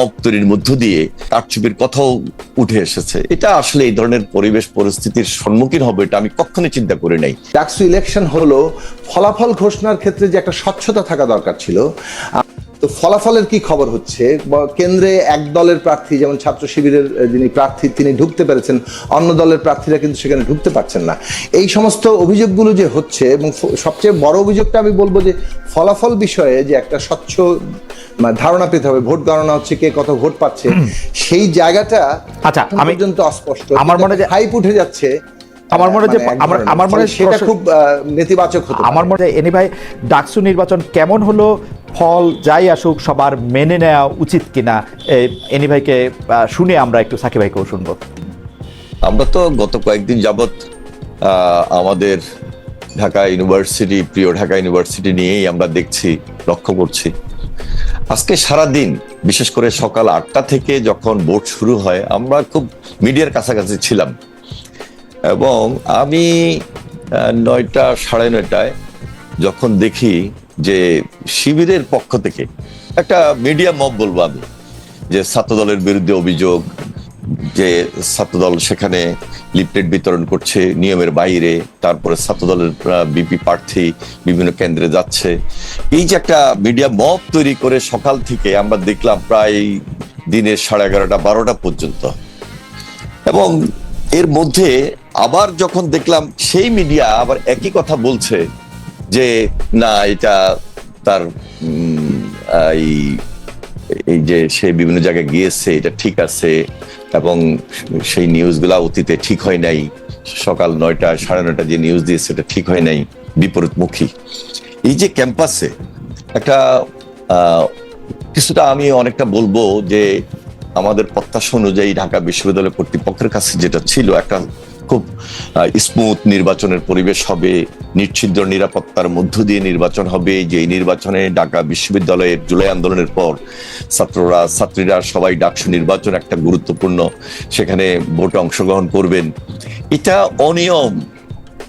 তৈরির মধ্য দিয়ে তার ছবির কথাও উঠে এসেছে। এটা আসলে এই ধরনের পরিবেশ পরিস্থিতির সম্মুখীন হবে এটা আমি কখনোই চিন্তা করি নাই। ডাকসু ইলেকশন হলো ফলাফল ঘোষণার ক্ষেত্রে যে একটা স্বচ্ছতা থাকা দরকার ছিল। তো ফলাফলের কি খবর হচ্ছে? কেন্দ্রে এক দলের প্রার্থী যেমন ছাত্র শিবিরের যিনি প্রার্থী তিনি ঢুকতে পেরেছেন অন্য দলের প্রার্থীরা কিন্তু সেখানে ঢুকতে পারছেন না। এই সমস্ত অভিযোগগুলো যে হচ্ছে এবং সবচেয়ে বড় অভিযোগটা আমি বলব যে ফলাফল বিষয়ে যে একটা স্বচ্ছ মানে ধারণা পেতে হবে ভোট গণনা হচ্ছে কে কত ভোট পাচ্ছে সেই জায়গাটা আচ্ছা, আমি- পর্যন্ত অস্পষ্ট। আমার মনে হয় যে- হাইপ উঠে যাচ্ছে আমার মনে যে- মানে আমার- আমার মনে হয় সেটা খুব নেতিবাচক হতে আমার মনে হয় এনি ভাই ডাকসু নির্বাচন কেমন হলো ফল যাই আসুক, সবার মেনে নেওয়া উচিত কিনা এনি ভাইকে শুনে আমরা একটু সাকিব ভাইকেও শুনব। আমরা তো গত কয়েকদিন যাবৎ আমাদের ঢাকা ইউনিভার্সিটি, প্রিয় ঢাকা ইউনিভার্সিটি নিয়েই আমরা দেখছি, লক্ষ্য করছি। আজকে সারা দিন বিশেষ করে সকাল আটটা থেকে যখন ভোট শুরু হয়, আমরা খুব মিডিয়ার কাছাকাছি ছিলাম। এবং আমি নয়টা, সাড়ে নয়টায় যখন দেখি যে শিবিরের পক্ষ থেকে একটা মিডিয়া মব বলব আমি, যে ছাত্রদলের বিরুদ্ধে অভিযোগ, যে ছাত্রদল সেখানে লিফলেট বিতরণ করছে নিয়মের বাইরে, তারপরে ছাত্রদলের বিপি প্রার্থী বিভিন্ন কেন্দ্রে যাচ্ছে। এই যে একটা মিডিয়া মব তৈরি করে সকাল থেকে আমরা দেখলাম প্রায় দিনের সাড়ে এগারোটা, বারোটা পর্যন্ত। এবং এর মধ্যে আবার যখন দেখলাম সেই মিডিয়া আবার একই কথা বলছে যে, না, এটা তার এই এই যে সে বিভিন্ন জায়গায় গিয়েছে, এটা ঠিক আছে এবং সেই নিউজগুলা অতীতে ঠিক হয় নাই। সকাল নয়টা, সাড়ে নয়টা যে নিউজ দিয়েছে, এটা ঠিক হয় নাই বিপরীতমুখী। এই যে ক্যাম্পাসে একটা কিছুটা আমি অনেকটা বলব যে, আমাদের প্রত্যাশা অনুযায়ী ঢাকা বিশ্ববিদ্যালয় কর্তৃপক্ষের কাছে যেটা ছিল একটা খুব স্মুথ নির্বাচনের পরিবেশ হবে, নিশ্চিদ্র নিরাপত্তার মধ্য দিয়ে নির্বাচন হবে। যে নির্বাচনে ঢাকা বিশ্ববিদ্যালয়ের জুলাই আন্দোলনের পর ছাত্ররা, ছাত্রীরা সবাই ডাকসু নির্বাচন একটা গুরুত্বপূর্ণ, সেখানে ভোটে অংশগ্রহণ করবেন। এটা অনিয়ম।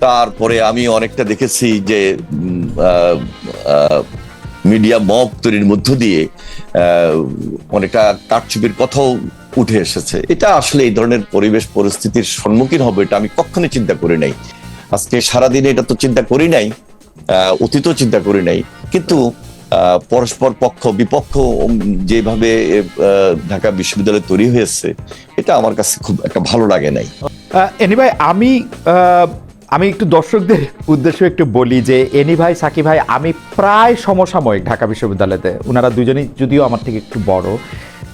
তারপরে আমি অনেকটা দেখেছি যে মিডিয়া মব তৈরির মধ্য দিয়ে অনেকটা কারচুপির কথাও উঠে এসেছে। এটা আসলে এই ধরনের পরিবেশ পরিস্থিতির সম্মুখীন হবে এটা আমি কখনোই চিন্তা করি নাই। আজকে সারাদিনে এটা তো চিন্তা করি নাই আহ, অতীতও চিন্তা করি নাই। কিন্তু পরস্পর পক্ষ বিপক্ষ যেভাবে ঢাকা বিশ্ববিদ্যালয় তৈরি হয়েছে এটা আমার কাছে খুব একটা ভালো লাগে নাই। এনি ভাই আমি আমি একটু দর্শকদের উদ্দেশ্যে একটু বলি যে এনি ভাই, সাকিব ভাই, আমি প্রায় সমসাময়িক ঢাকা বিশ্ববিদ্যালয়তে ওনারা দুজনেই যদিও আমার থেকে একটু বড়।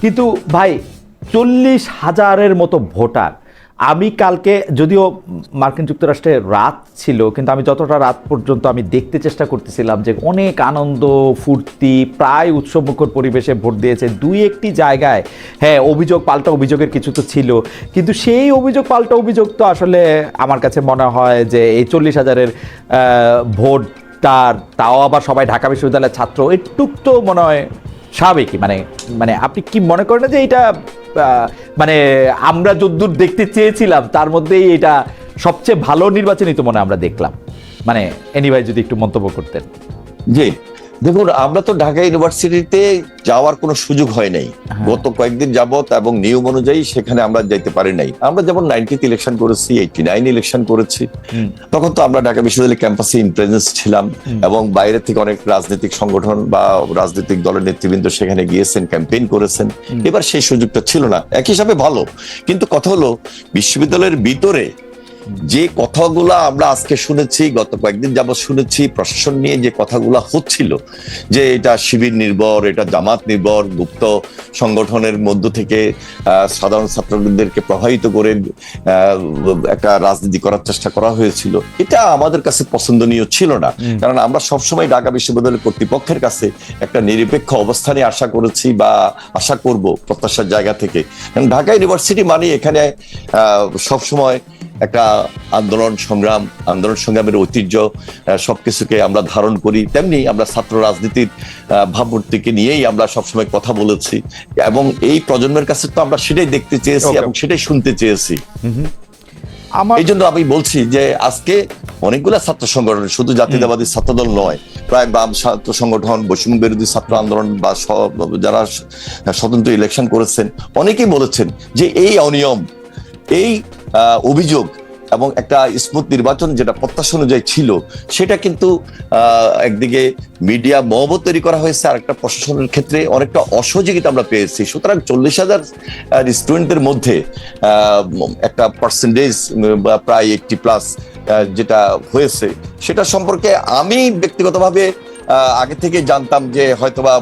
কিন্তু ভাই, চল্লিশ হাজারের মতো ভোটার আমি কালকে, যদিও মার্কিন যুক্তরাষ্ট্রে রাত ছিল, কিন্তু আমি যতটা রাত পর্যন্ত আমি দেখতে চেষ্টা করতেছিলাম যে অনেক আনন্দ, ফুর্তি, প্রায় উৎসবমুখর পরিবেশে ভোট দিয়েছে। দুই একটি জায়গায় হ্যাঁ অভিযোগ, পাল্টা অভিযোগের কিছু তো ছিল, কিন্তু সেই অভিযোগ, পাল্টা অভিযোগ তো আসলে আমার কাছে মনে হয় যে এই চল্লিশ হাজারের ভোট তার, তাও আবার সবাই ঢাকা বিশ্ববিদ্যালয়ের ছাত্র। একটুক তো মনে হয় স্বাভাবিকই। মানে মানে আপনি কি মনে করেন যে এটা মানে আমরা যদ্দূর দেখতে চেয়েছিলাম, তার মধ্যেই এটা সবচেয়ে ভালো নির্বাচনই তো মনে আমরা দেখলাম। মানে এনিভাই যদি একটু মন্তব্য করতেন। জি। দেখুন আমরা তো ঢাকা ইউনিভার্সিটিতে যাওয়ার কোনো সুযোগ হয় নাই। হ্যাঁ। গত কয়েকদিন যাবত এবং নিয়ম অনুযায়ী সেখানে আমরা যাইতে পারি নাই। আমরা যেমন নাইনটিতে ইলেকশন করেছি এইটি নাইন ইলেকশন করেছি তখন তো আমরা ঢাকা বিশ্ববিদ্যালয় ক্যাম্পাসে ইন প্রেজেন্স ছিলাম এবং বাইরে থেকে অনেক রাজনৈতিক সংগঠন বা রাজনৈতিক দলের নেতৃবৃন্দ সেখানে গিয়েছেন ক্যাম্পেইন করেছেন। এবার সেই সুযোগটা ছিল না। এক হিসাবে ভালো। কিন্তু কথা হলো বিশ্ববিদ্যালয়ের ভিতরে যে কথাগুলো আমরা আজকে শুনেছি গত কয়েকদিন যাবত শুনেছি প্রশাসন নিয়ে যে কথাগুলো হচ্ছিল যে এটা শিবির নির্ভর এটা জামাত নির্ভর গুপ্ত সংগঠনের মধ্য থেকে সাধারণ ছাত্রদেরকে প্রভাবিত করে একটা রাজনীতি করার চেষ্টা করা হয়েছিল। এটা আমাদের কাছে পছন্দনীয় ছিল না। কারণ আমরা সবসময় ঢাকা বিশ্ববিদ্যালয় কর্তৃপক্ষের কাছে একটা নিরপেক্ষ অবস্থানে আশা করেছি বা আশা করব প্রত্যাশার জায়গা থেকে। কারণ ঢাকা ইউনিভার্সিটি মানে এখানে আহ, সবসময় একটা আন্দোলন সংগ্রাম আন্দোলন সংগ্রামের ঐতিহ্য আহ, সবকিছুকে আমরা ধারণ করি। তেমনি আমরা ছাত্র রাজনীতির ভাবমূর্তিকে নিয়েই আমরা সবসময় কথা বলেছি। এবং এই প্রজন্মের কাছে তো আমরা সেটাই দেখতে চেয়েছি এবং সেটাই শুনতে চেয়েছি। এই জন্য আমি বলছি যে আজকে অনেকগুলা ছাত্র সংগঠন শুধু জাতীয়তাবাদী ছাত্রদল নয় প্রায় বাম ছাত্র সংগঠন বৈষম্য বিরোধী ছাত্র আন্দোলন বা যারা স্বতন্ত্র ইলেকশন করেছেন অনেকেই বলেছেন যে এই অনিয়ম এই অভিযোগ এবং একটা স্মুথ নির্বাচন যেটা প্রত্যাশা অনুযায়ী ছিল, সেটা কিন্তু একদিকে মিডিয়া মহবত তৈরি করা হয়েছে আর একটা প্রশাসনের ক্ষেত্রে অনেকটা অসহযোগিতা আমরা পেয়েছি। সুতরাং চল্লিশ হাজার স্টুডেন্টদের মধ্যে একটা পার্সেন্টেজ বা প্রায় একটি প্লাস যেটা হয়েছে, সেটা সম্পর্কে আমি ব্যক্তিগতভাবে আগে থেকে জানতাম যে হয়তোবা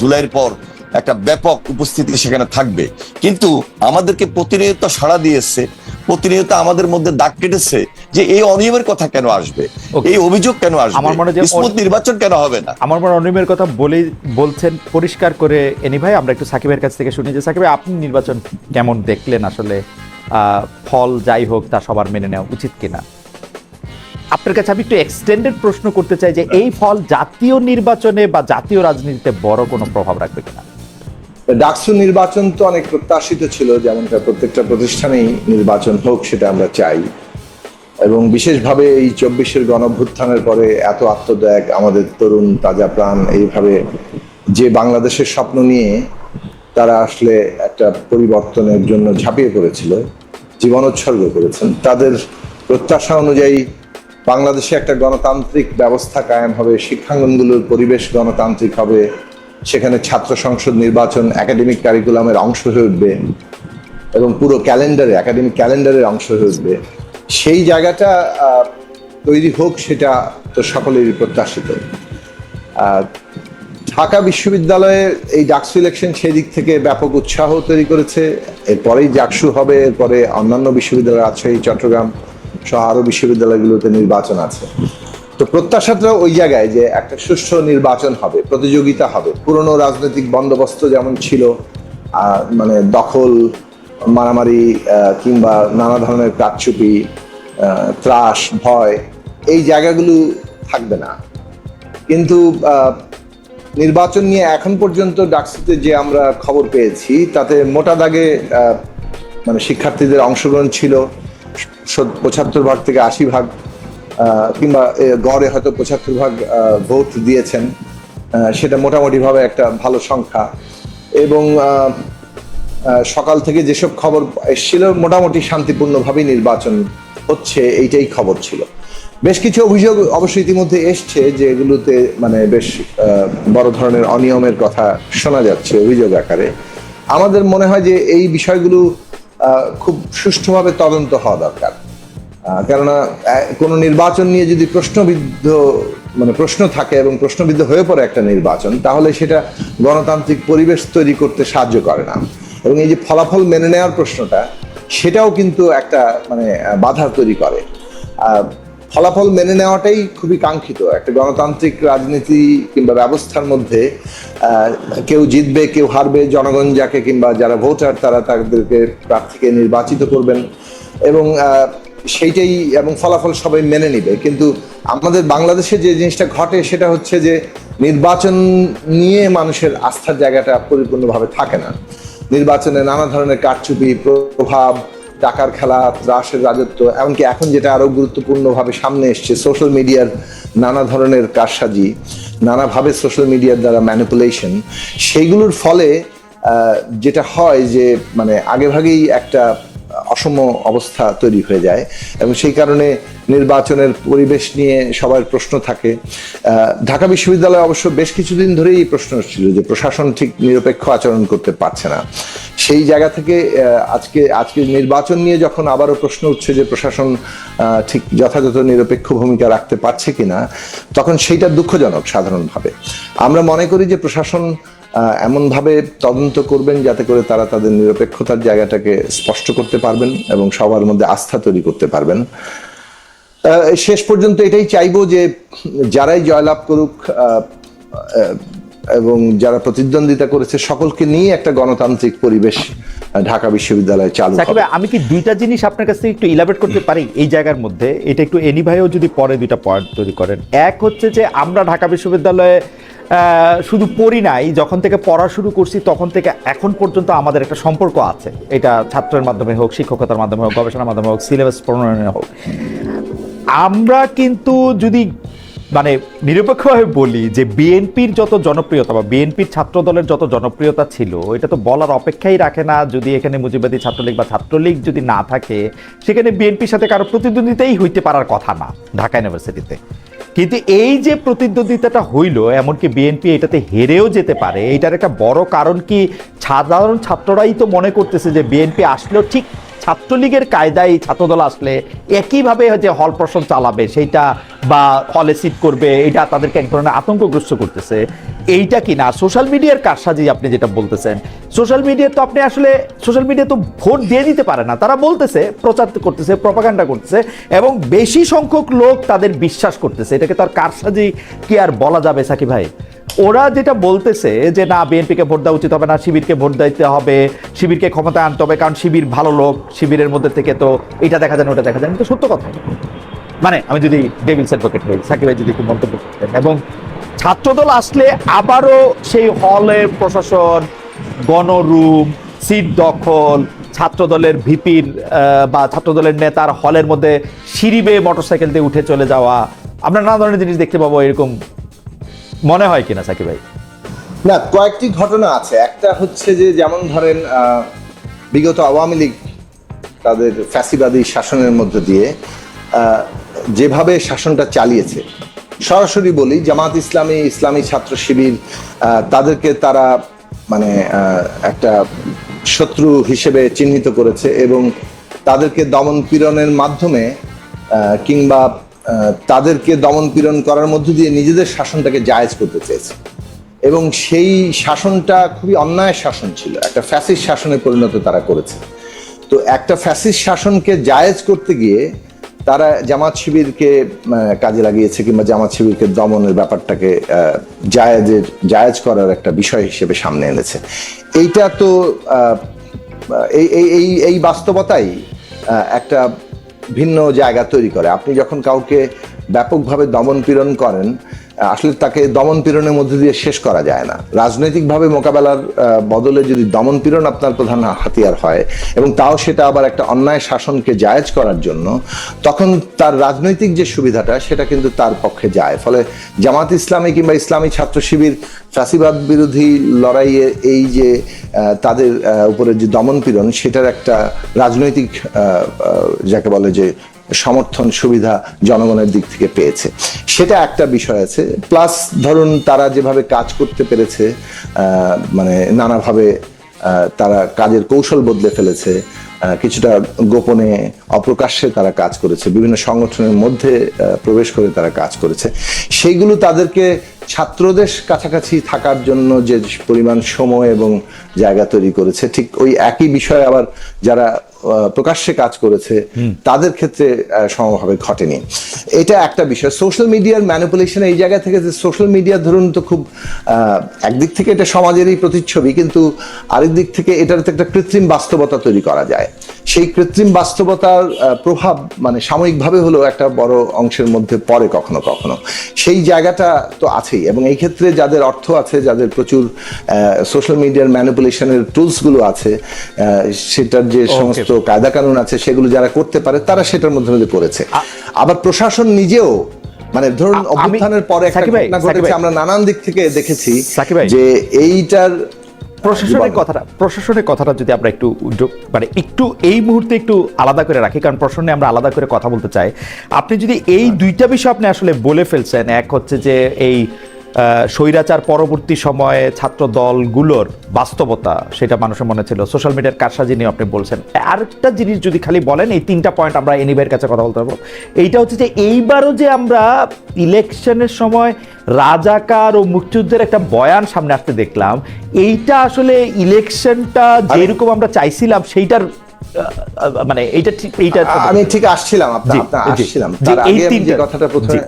জুলাইয়ের পর একটা ব্যাপক উপস্থিতি সেখানে থাকবে। কিন্তু আমাদেরকে প্রতিনিয়ত সাড়া দিয়েছে প্রতিনিয়ত আমাদের মধ্যে দাগ কেটেছে যে এই অনিয়মের কথা কেন আসবে এই অভিযোগ কেন আসবে আমার মনে হয় স্মুথ নির্বাচন কেন হবে না? আমার মনে অনিমের কথা বলে বলছেন পরিষ্কার করে এনি ভাই আমরা একটু সাকিবের কাছ থেকে শুনি যে সাকিব আপনি নির্বাচন কেমন দেখলেন আসলে? আহ, ফল যাই হোক তা সবার মেনে নেওয়া উচিত কিনা? আপনার কাছে আমি একটু এক্সটেন্ডেড প্রশ্ন করতে চাই যে এই ফল জাতীয় নির্বাচনে বা জাতীয় রাজনীতিতে বড় কোনো প্রভাব রাখবে কিনা? ডাকসু নির্বাচন তো অনেক প্রত্যাশিত ছিল যেমনটা প্রত্যেকটা প্রতিষ্ঠানেই নির্বাচন হোক, সেটা আমরা চাই। এবং বিশেষভাবে এই চব্বিশের গণভ্যুত্থানের পরে এত আত্মত্যাগ, আমাদের তরুণ তাজা প্রাণ, এইভাবে যে বাংলাদেশের স্বপ্ন নিয়ে তারা আসলে একটা পরিবর্তনের জন্য ঝাঁপিয়ে পড়েছিল জীবন উৎসর্গ করেছেন, তাদের প্রত্যাশা অনুযায়ী বাংলাদেশে একটা গণতান্ত্রিক ব্যবস্থা কায়েম হবে, শিক্ষাঙ্গনগুলোর পরিবেশ গণতান্ত্রিক হবে সেখানে ছাত্র সংসদ নির্বাচন একাডেমিক কারিকুলামের অংশ হয়ে উঠবে এবং পুরো ক্যালেন্ডারে একাডেমিক ক্যালেন্ডারের অংশ হয়ে উঠবে। সেই জায়গাটা তৈরি হোক সেটা তো সকলেরই প্রত্যাশিত। ঢাকা বিশ্ববিদ্যালয়ের এই ডাকসু ইলেকশন সেই দিক থেকে ব্যাপক উৎসাহ তৈরি করেছে। এরপরেই জাকসু হবে, এরপরে অন্যান্য বিশ্ববিদ্যালয় আছে চট্টগ্রাম সহ আরও বিশ্ববিদ্যালয়গুলোতে নির্বাচন আছে। তো প্রত্যাশাটা ওই জায়গায় যে একটা সুষ্ঠু নির্বাচন হবে প্রতিযোগিতা হবে পুরনো রাজনৈতিক বন্দোবস্ত যেমন ছিল মানে দখল মারামারি কিংবা নানা ধরনের আহ, ত্রাস ভয় এই জায়গাগুলো থাকবে না। কিন্তু নির্বাচন নিয়ে এখন পর্যন্ত ডাকসুতে যে আমরা খবর পেয়েছি তাতে মোটা দাগে মানে শিক্ষার্থীদের অংশগ্রহণ ছিল পঁচাত্তর ভাগ থেকে আশি ভাগ। কিংবা গড়ে হয়তো পঁচাত্তর ভাগ ভোট দিয়েছেন সেটা মোটামুটিভাবে একটা ভালো সংখ্যা। এবং সকাল থেকে যেসব খবর এসেছিল, মোটামুটি শান্তিপূর্ণভাবেই নির্বাচন হচ্ছে, এইটাই খবর ছিল। বেশ কিছু অভিযোগ অবশ্য ইতিমধ্যে এসছে যে এগুলোতে মানে বেশ বড় ধরনের অনিয়মের কথা শোনা যাচ্ছে অভিযোগ আকারে। আমাদের মনে হয় যে এই বিষয়গুলো খুব সুষ্ঠুভাবে তদন্ত হওয়া দরকার। কেননা কোনো নির্বাচন নিয়ে যদি প্রশ্নবিদ্ধ মানে প্রশ্ন থাকে এবং প্রশ্নবিদ্ধ হয়ে পড়ে একটা নির্বাচন, তাহলে সেটা গণতান্ত্রিক পরিবেশ তৈরি করতে সাহায্য করে না। এবং এই যে ফলাফল মেনে নেওয়ার প্রশ্নটা, সেটাও কিন্তু একটা মানে বাধা তৈরি করে। ফলাফল মেনে নেওয়াটাই খুবই কাঙ্ক্ষিত। একটা গণতান্ত্রিক রাজনীতি কিংবা ব্যবস্থার মধ্যে কেউ জিতবে, কেউ হারবে, জনগণ যাকে কিংবা যারা ভোটার, তারা তাদেরকে প্রার্থীকে নির্বাচিত করবেন। এবং সেইটাই এবং ফলাফল সবাই মেনে নিবে। কিন্তু আমাদের বাংলাদেশে যে জিনিসটা ঘটে সেটা হচ্ছে যে নির্বাচন নিয়ে মানুষের আস্থার জায়গাটা পরিপূর্ণভাবে থাকে না। নির্বাচনে নানা ধরনের কারচুপি, প্রভাব, টাকার খেলা ত্রাসের রাজত্ব, এমনকি এখন যেটা আরও গুরুত্বপূর্ণভাবে সামনে এসছে সোশ্যাল মিডিয়ার নানা ধরনের কারসাজি, নানাভাবে সোশ্যাল মিডিয়ার দ্বারা ম্যানিপুলেশন সেইগুলোর ফলে যেটা হয় যে মানে আগেভাগেই একটা অসম অবস্থা তৈরি হয়ে যায় এবং সেই কারণে নির্বাচনের পরিবেশ নিয়ে সবার প্রশ্ন থাকে। ঢাকা বিশ্ববিদ্যালয়ে অবশ্য বেশ কিছুদিন ধরেই এই প্রশ্ন ছিল যে প্রশাসন ঠিক নিরপেক্ষ আচরণ করতে পারছে না। সেই জায়গা থেকে আজকে আজকে নির্বাচন নিয়ে যখন আবারও প্রশ্ন উঠছে যে প্রশাসন ঠিক যথাযথ নিরপেক্ষ ভূমিকা রাখতে পারছে কিনা, তখন সেইটা দুঃখজনক সাধারণভাবে। আমরা মনে করি যে প্রশাসন এমনভাবে তদন্ত করবেন যাতে করে তারা তাদের নিরপেক্ষতার জায়গাটাকে স্পষ্ট করতে পারবেন এবং সবার মধ্যে আস্থা তৈরি করতে পারবেন। শেষ পর্যন্ত এটাই চাইব যে যারাই জয়লাভ করুক এবং যারা প্রতিদ্বন্দ্বিতা করেছে সকলকে নিয়ে একটা গণতান্ত্রিক পরিবেশ ঢাকা বিশ্ববিদ্যালয়ে চালু হবে। আমি কি দুইটা জিনিস আপনার কাছ থেকে একটু ইলাবরেট করতে পারি এই জায়গার মধ্যে? এটা একটু এনি ভাইও যদি পরে দুইটা পয়েন্ট তৈরি করেন। এক হচ্ছে যে আমরা ঢাকা বিশ্ববিদ্যালয়ে আহ, শুধু পড়ি নাই যখন থেকে পড়া শুরু করছি তখন থেকে এখন পর্যন্ত আমাদের একটা সম্পর্ক আছে। এটা ছাত্রের মাধ্যমে হোক শিক্ষকতার মাধ্যমে হোক গবেষণার মাধ্যমে হোক সিলেবাস প্রণয়নে হোক। আমরা কিন্তু যদি মানে নিরপেক্ষভাবে বলি যে বিএনপির যত জনপ্রিয়তা বা বিএনপির ছাত্র দলের যত জনপ্রিয়তা ছিল, এটা তো বলার অপেক্ষাই রাখে না যদি এখানে মুজিবাদী ছাত্রলীগ বা ছাত্রলীগ যদি না থাকে, সেখানে বিএনপির সাথে কারও প্রতিদ্বন্দ্বিতাই হইতে পারার কথা না ঢাকা ইউনিভার্সিটিতে। কিন্তু এই যে প্রতিদ্বন্দ্বিতাটা হইল, এমনকি বিএনপি এটাতে হেরেও যেতে পারে, এটার একটা বড় কারণ কি সাধারণ ছাত্ররাই তো মনে করতেছে যে বিএনপি আসলেও ঠিক ছাত্রলীগের কায়দায় ছাত্রদল আসলে একইভাবে যে হল প্রশ্ন চালাবে, সেইটা বা হলে সিট করবে, এটা তাদেরকে এক ধরনের আতঙ্কগ্রস্ত করতেছে, এইটা কি না সোশ্যাল মিডিয়ার কারসাজি আপনি যেটা বলতেছেন সোশ্যাল মিডিয়া তো আপনি আসলে সোশ্যাল মিডিয়া তো ভোট দিয়ে দিতে পারে না। তারা বলতেছে, প্রচার করতেছে প্রপাগান্ডা করতেছে, এবং বেশি সংখ্যক লোক তাদের বিশ্বাস করতেছে। এটাকে তার কারসাজি কি আর বলা যাবে সাকি ভাই? ওরা যেটা বলতেছে যে, না, বিএনপিকে ভোট দেওয়া উচিত হবে না, শিবিরকে ভোট দিতে হবে, শিবিরকে ক্ষমতায় আনতে হবে, কারণ শিবির ভালো লোক, শিবিরের মধ্যে থেকে তো এটা দেখা যায় না, ওটা দেখা যায় না। সত্য কথা। মানে আমি যদি ডেভিলস অ্যাডভোকেট হই, সাকিব যদি একটু মন্তব্য করতেন এবং ছাত্রদল আসলে আবারও সেই হলের প্রশাসন, গণরুম, সিট দখল, ছাত্রদলের ভিপির বা ছাত্রদলের নেতার হলের মধ্যে সিঁড়ি বেয়ে মোটরসাইকেল দিয়ে উঠে চলে যাওয়া, আমরা নানা ধরনের জিনিস দেখতে পাবো এরকম মনে হয় কিনা, সাকিব ভাই? না, কয়েকটি ঘটনা আছে। একটা হচ্ছে যে, যেমন ধরেন বিগত আওয়ামী লীগ তাদের ফ্যাসিবাদী শাসনের মধ্য দিয়ে যেভাবে শাসনটা চালিয়েছে, সরাসরি বলি, জামাত ইসলামী ইসলামী ছাত্র শিবির তাদেরকে তারা মানে একটা শত্রু হিসেবে চিহ্নিত করেছে এবং তাদেরকে দমন পীড়নের মাধ্যমে কিংবা তাদেরকে দমন পীড়ন করার মধ্য দিয়ে নিজেদের শাসনটাকে জায়েজ করতে চেয়েছে। এবং সেই শাসনটা খুবই অন্যায় শাসন ছিল। একটা ফ্যাসিস্ট শাসনে পরিণত তারা করেছে। তো একটা ফ্যাসিস শাসনকে জায়েজ করতে গিয়ে তারা জামাত শিবিরকে কাজে লাগিয়েছে কিংবা জামাত শিবিরকে দমনের ব্যাপারটাকে জায়েজের জায়েজ করার একটা বিষয় হিসেবে সামনে এনেছে। এইটা তো এই এই এই বাস্তবতাই একটা ভিন্ন জায়গা তৈরি করে। আপনি যখন কাউকে ব্যাপকভাবে দমন পীড়ন করেন আসলে তাকে দমন পীড়নের মধ্যে দিয়ে শেষ করা যায় না। রাজনৈতিকভাবে মোকাবেলার বদলে যদি দমন পীড়ন আপনার প্রধান হাতিয়ার হয় এবং তাও সেটা আবার একটা অন্যায় শাসনকে জায়েজ করার জন্য, তখন তার রাজনৈতিক যে সুবিধাটা, সেটা কিন্তু তার পক্ষে যায়। ফলে জামাত ইসলামী কিংবা ইসলামী ছাত্র শিবির ফ্যাসিবাদ বিরোধী লড়াইয়ে এই যে তাদের উপরে যে দমন পীড়ন, সেটার একটা রাজনৈতিক যাকে বলে যে সমর্থন, সুবিধা জনগণের দিক থেকে পেয়েছে। সেটা একটা বিষয় আছে। প্লাস ধরুন তারা যেভাবে কাজ করতে পেরেছে মানে নানাভাবে তারা কাজের কৌশল বদলে ফেলেছে কিছুটা গোপনে, অপ্রকাশ্যে তারা কাজ করেছে। বিভিন্ন সংগঠনের মধ্যে প্রবেশ করে তারা কাজ করেছে। সেইগুলো তাদেরকে ছাত্রদের কাছাকাছি থাকার জন্য যে পরিমাণ সময় এবং জায়গা তৈরি করেছে ঠিক ওই একই বিষয়ে আবার যারা প্রকাশ্যে কাজ করেছে তাদের ক্ষেত্রে সমভাবে ঘটেনি। এটা একটা বিষয়। সোশ্যাল মিডিয়ার ম্যানিপুলেশন এই জায়গা থেকে যে সোশ্যাল মিডিয়া ধরুন তো খুব আহ, একদিক থেকে এটা সমাজেরই প্রতিচ্ছবি কিন্তু আরেক দিক থেকে এটার একটা কৃত্রিম বাস্তবতা তৈরি করা যায়। সেই কৃত্রিম বাস্তবতার প্রভাব মানে সাময়িকভাবে হলেও একটা বড় অংশের মধ্যে পড়ে কখনো কখনো। সেই জায়গাটা তো আছেই এবং এই ক্ষেত্রে যাদের অর্থ আছে যাদের প্রচুর সোশ্যাল মিডিয়ার ম্যানিপুলেশনের টুলসগুলো আছে সেটার যে সমস্ত কায়দা কানুন আছে সেগুলো যারা করতে পারে তারা সেটার মধ্যে মধ্যে পড়েছে। আবার প্রশাসন নিজেও মানে ধরুন অভ্যুত্থানের পরে একটা ঘটনা ঘটেছে আমরা নানান দিক থেকে দেখেছি যে এইটার প্রশাসনের কথাটা প্রশাসনের কথাটা যদি আমরা একটু মানে একটু এই মুহূর্তে একটু আলাদা করে রাখি কারণ প্রশ্নে আমরা আলাদা করে কথা বলতে চাই। আপনি যদি এই দুইটা বিষয় আপনি আসলে বলে ফেলছেন এক হচ্ছে যে এই স্বৈরাচার পরবর্তী সময়ে ছাত্র দলগুলোর বাস্তবতা সেটা মানুষের মনে ছিল। সোশ্যাল মিডিয়ার কারসাজি নিয়ে আপনি বলছেন। আরেকটা জিনিস যদি খালি বলেন এই তিনটা পয়েন্ট আমরা এনিবের কাছে কথা বলতে পারব। এইটা হচ্ছে যে এইবারও যে আমরা ইলেকশনের সময় রাজাকার ও মুক্তিযুদ্ধের একটা বয়ান সামনে আসতে দেখলাম এইটা আসলে ইলেকশনটা যেরকম আমরা চাইছিলাম সেইটার মানে এইটা ঠিক এইটা আমি ঠিক আসছিলাম আপনার জি, আসছিলাম। তার এই আগে যে তিনটা- কথাটা প্রথমে।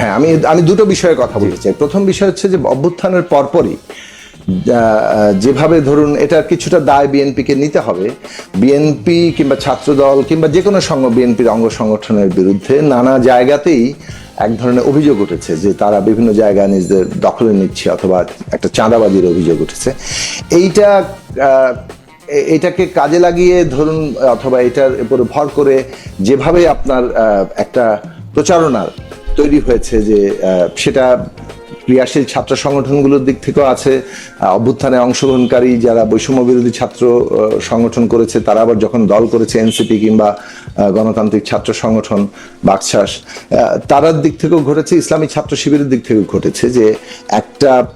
হ্যাঁ আমি আমি দুটো বিষয়ে কথা বলতে চাই। প্রথম বিষয় হচ্ছে যে অভ্যুত্থানের পরপরই যেভাবে ধরুন এটা কিছুটা দায় বিএনপিকে নিতে হবে, বিএনপি কিংবা ছাত্রদল কিংবা যে কোনো সংঘ বিএনপির অঙ্গ সংগঠনের বিরুদ্ধে নানা জায়গাতেই এক ধরনের অভিযোগ উঠেছে যে তারা বিভিন্ন জায়গায় নিজেদের দখলে নিচ্ছে অথবা একটা চাঁদাবাজির অভিযোগ উঠেছে। এইটা এটাকে কাজে লাগিয়ে ধরুন অথবা এটার উপরে ভর করে যেভাবে আপনার একটা প্রচারণার তৈরি হয়েছে যে সেটা ক্রিয়াশীল ছাত্র সংগঠনগুলোর দিক থেকেও আছে। অভ্যুত্থানে অংশগ্রহণকারী যারা বৈষম্য বিরোধী ছাত্র সংগঠন করেছে তারা আবার যখন দল করেছে এনসিপি কিংবা গণতান্ত্রিক ছাত্র সংগঠন বাকশাস আহ, তারার দিক থেকেও ঘটেছে ইসলামী ছাত্র শিবিরের দিক থেকেও ঘটেছে যে একটা আহ,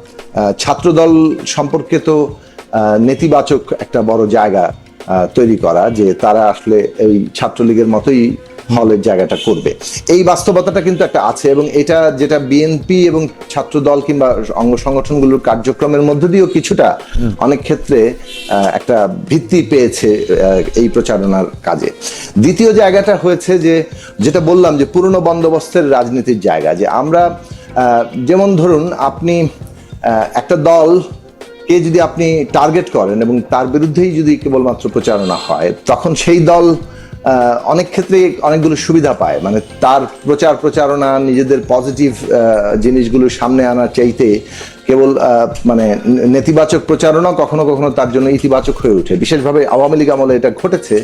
ছাত্রদল সম্পর্কে তো নেতিবাচক একটা বড় জায়গা তৈরি করা যে তারা আসলে এই ছাত্রলীগের মতোই হলের জায়গাটা করবে। এই বাস্তবতাটা কিন্তু একটা আছে এবং এটা যেটা বিএনপি এবং ছাত্র দল কিংবা অঙ্গ সংগঠনগুলোর কার্যক্রমের মধ্য দিয়েও কিছুটা অনেক ক্ষেত্রে একটা ভিত্তি পেয়েছে এই প্রচারণার কাজে। দ্বিতীয় জায়গাটা হয়েছে যে, যেটা বললাম যে পুরনো বন্দোবস্তের রাজনীতির জায়গা, যে আমরা যেমন ধরুন আপনি একটা দল কে যদি আপনি টার্গেট করেন এবং তার বিরুদ্ধেই যদি কেবলমাত্র প্রচারণা হয়, তখন সেই দল অনেক ক্ষেত্রে অনেকগুলো সুবিধা পায়। মানে তার প্রচার প্রচারণা, নিজেদের পজিটিভ জিনিসগুলো সামনে আনার চাইতে কেবল মানে নেতিবাচক প্রচারণা কখনো কখনো তার জন্য ইতিবাচক হয়ে ওঠে। বিশেষভাবে আওয়ামী লীগ আমলে এটা ঘটেছে,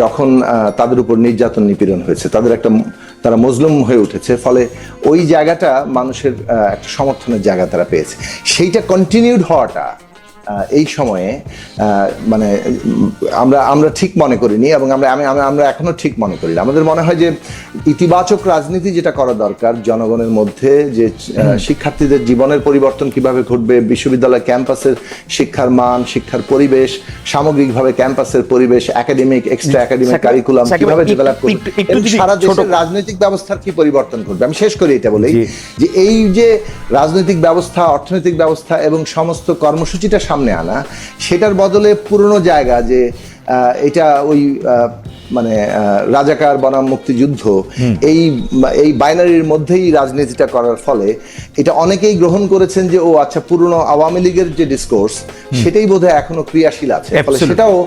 যখন তাদের উপর নির্যাতন নিপীড়ন হয়েছে। তাদের একটা, তারা মজলুম হয়ে উঠেছে, ফলে ওই জায়গাটা মানুষের একটা সমর্থনের জায়গা তারা পেয়েছে। সেইটা কন্টিনিউড হওয়াটা এই সময়ে মানে আমরা আমরা ঠিক মনে করিনি এবং আমরা আমি আমি- আমরা এখনও ঠিক মনে করি না। আমাদের মনে হয় যে ইতিবাচক রাজনীতি যেটা করা দরকার জনগণের মধ্যে যে শিক্ষার্থীদের জীবনের পরিবর্তন কীভাবে ঘটবে বিশ্ববিদ্যালয় ক্যাম্পাসের শিক্ষার মান শিক্ষার পরিবেশ সামগ্রিকভাবে ক্যাম্পাসের পরিবেশ একাডেমিক এক্সট্রা একাডেমিক কারিকুলাম কীভাবে ডেভেলপ করবে সারা দেশের রাজনৈতিক ব্যবস্থার কি পরিবর্তন ঘটবে? আমি শেষ করি এটা বলেই যে এই যে রাজনৈতিক ব্যবস্থা অর্থনৈতিক ব্যবস্থা এবং সমস্ত কর্মসূচিটা সামনে আনা সেটার বদলে পুরনো জায়গা যে এটা ওই মানে রাজাকার বনাম মুক্তিযুদ্ধ এই এই বাইনারির মধ্যেই রাজনীতিটা করার ফলে এটা অনেকেই গ্রহণ করেছেন যে ও আচ্ছা পুরনো আওয়ামী লীগের যে ডিসকোর্স সেটাই বোধহয় এখনও ক্রিয়াশীল আছে। ফলে সেটাও